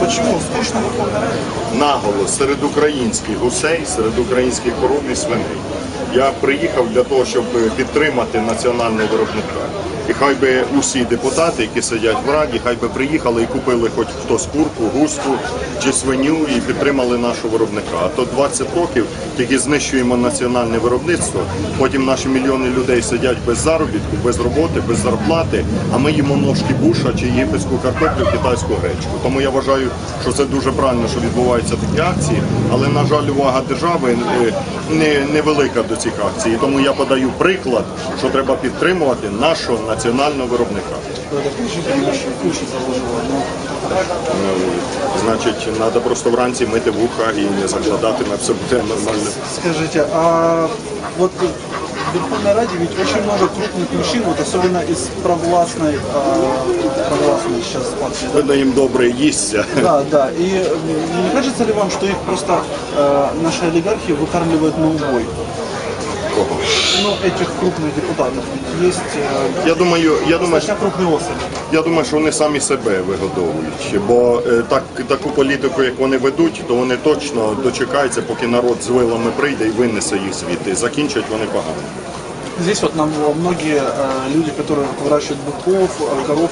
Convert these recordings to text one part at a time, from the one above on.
Почему? Скучно Раде? наголос серед українських гусей, серед українських коров і свиней. Я приїхав для того, щоб підтримати національного виробника. І хай би усі депутати, які сидять в раді, хай би приїхали і купили хоч хтось курку, гуску чи свиню і підтримали нашого виробника. А то 20 років тільки знищуємо національне виробництво. Потім наші мільйони людей сидять без заробітку, без роботи, без зарплати. А ми їмо ножки буша чи єгипетську картоплю, китайську гречку. Тому я вважаю, що це дуже правильно, що відбуваються такі акції. Але на жаль, увага держави е, не, невелика до цих акцій. Тому я подаю приклад, що треба підтримувати нашого національного виробника. Ну, Значить, треба просто вранці мити вуха і не закладати на все буде нормально. Скажите, а вот в Верховной Раде ведь очень много крупных мужчин, вот особенно из провластной, а, провластной сейчас партии. да? Видно, їм добре їсться. Да, да. И м, не кажется ли вам, что их просто э, наши олигархи выкармливают на убой? Кого? Ну, этих крупных депутатов. Ведь есть э, Я думаю, я думаю, достаточно крупные особи. Я думаю, що вони самі себе вигодовують. Бо е, так, таку політику, як вони ведуть, то вони точно дочекаються, поки народ з вилами прийде і винесе їх звідти. Закінчать вони погано. Здесь вот нам э, многие э, люди, которые выращивают быков, э, коров,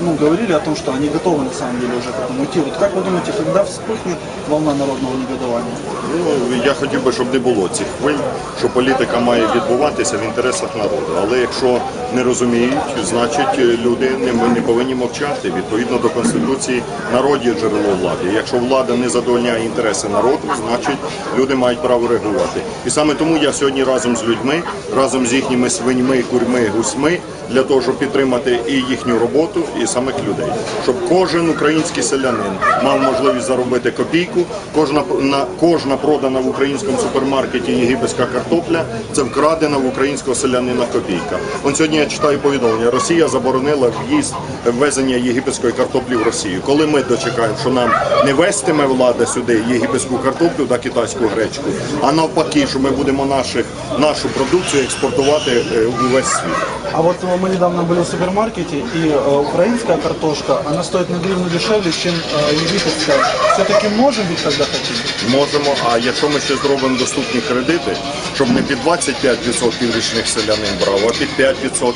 ну, говорили о том, что они готовы на самом деле уже к этому идти. Вот как вы думаете, когда вспыхнет волна народного негодования? Ну, я хотів би, щоб не було цих хвиль, що політика має відбуватися в інтересах народу. Але якщо не розуміють, значить люди не, не повинні мовчати. Відповідно до Конституції, народ є джерело влади. Якщо влада не задовольняє інтереси народу, значить люди мають право реагувати. І саме тому я сьогодні разом з людьми, разом з їхніми свиньми, курьми, гусьми, для того, щоб підтримати і їхню роботу, і самих людей, щоб кожен український селянин мав можливість заробити копійку. Кожна на кожна продана в українському супермаркеті єгипетська картопля це вкрадена в українського селянина копійка. Он сьогодні я читаю повідомлення. Росія заборонила в'їзд ввезення єгипетської картоплі в Росію. Коли ми дочекаємо, що нам не вестиме влада сюди єгипетську картоплю та китайську гречку, а навпаки, що ми будемо наших нашу продукцію експортувати е, у весь світ. А вот э, мы недавно были в супермаркете, и э, украинская картошка, она стоит на гривну дешевле, чем э, египетская. Все-таки можем ведь когда хотим? Можемо, а якщо ми ще зробимо доступні кредити, щоб не під 25% річних селянин брав, а під 5%,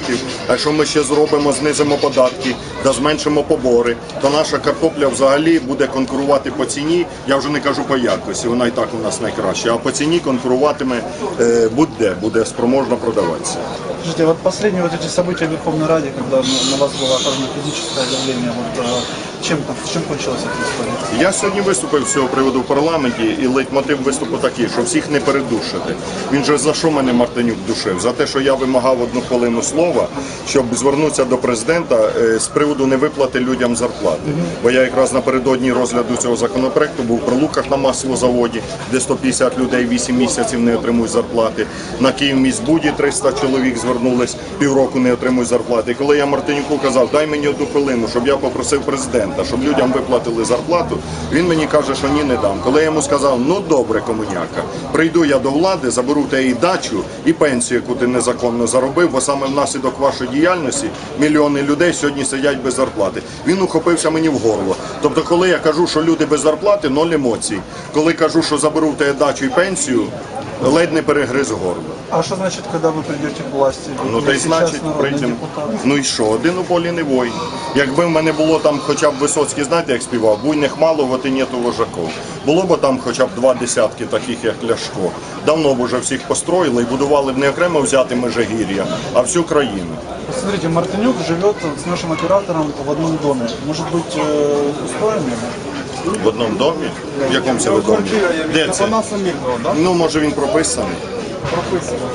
а якщо ми ще зробимо, знизимо податки та зменшимо побори, то наша картопля взагалі буде конкурувати по ціні, я вже не кажу по якості, вона і так у нас найкраща, а по ціні конкуруватиме е, будь-де, буде спроможно продаватися. Скажите, вот последние вот эти события в Верховной Раде, когда на, на вас было оказано физическое давление, вот э, чем, чем кончилась эта история? Я сьогодні виступив з цього приводу в парламенті, і лейтмотив виступу такий, що всіх не передушити. Він же за що мене Мартинюк душив? За те, що я вимагав одну хвилину слова, щоб звернутися до президента е, з приводу невиплати людям зарплати. Бо я якраз напередодні розгляду цього законопроекту був при Луках на маслозаводі, де 150 людей 8 місяців не отримують зарплати. На Київміськбуді 300 чоловік звернулись, півроку не отримують зарплати. І коли я Мартинюку казав, дай мені одну хвилину, щоб я попросив президента, щоб людям виплатили зарплату, він мені каже, що ні, не дам. Коли я йому сказав, ну добре, комуняка, прийду я до влади, заберу тебе і дачу, і пенсію, яку ти незаконно заробив, бо саме внаслідок вашої діяльності мільйони людей сьогодні сидять без зарплати. Він ухопився мені в горло. Тобто, коли я кажу, що люди без зарплати, ноль емоцій. Коли кажу, що заберу тебе дачу і пенсію, ледь не перегриз горло. А что значит, когда вы придете к власти? Ну Вы та й сейчас значить народный прийдемо. депутат. Ну і що, один у полі не воїн. Якби в мене було там хоча б Висоцький, знаєте, як співав, буйних мало, вот і нету вожаков. Було б там хоча б два десятки таких, як Ляшко. Давно б уже всіх построїли і будували б не окремо взяти Межигір'я, а всю країну. Смотрите, Мартынюк живет с нашим оператором в одном доме. Может быть, э, устроим его? В одному домі? В якому це ви домі? Де це? Ну, може він прописаний.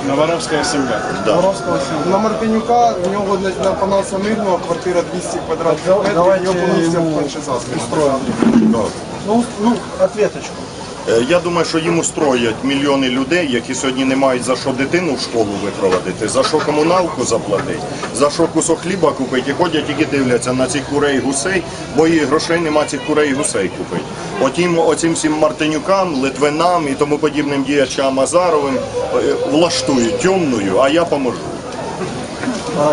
Новоровська сім'я. Да. Воровского семьи. На Мартинюка у нього на, для пана Самирного квартира 200 квадратних метрів, Давайте його повністю ему франшиза. Ну, ну, ответочку. Е, Я думаю, що їм устроять мільйони людей, які сьогодні не мають за що дитину в школу випроводити, за що комуналку заплатити, за що кусок хліба купити, і ходять тільки дивляться на цих курей гусей, бо і грошей нема цих курей гусей купити. Отім, оцім всім Мартинюкам, Литвинам і тому подібним діячам Азаровим е, влаштують темною, а я поможу.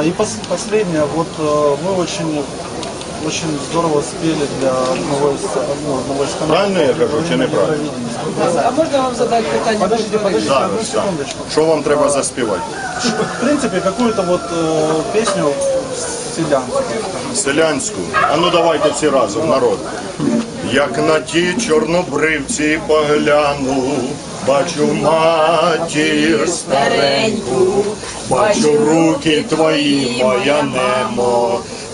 И пос- последнее, вот э, очень очень здорово спели для одного из, ну, одного из каналов. Правильно я кажу чи неправильно? А можна вам задати питання? Подождите, подождите, Зараз, одну секундочку. Що вам треба заспівати? В принципе, какую-то вот э, песню селянскую. Селянську. А ну давайте всі разом, народ. Як на ті чорнобривці погляну, бачу матір стареньку, бачу руки твої, моя немо,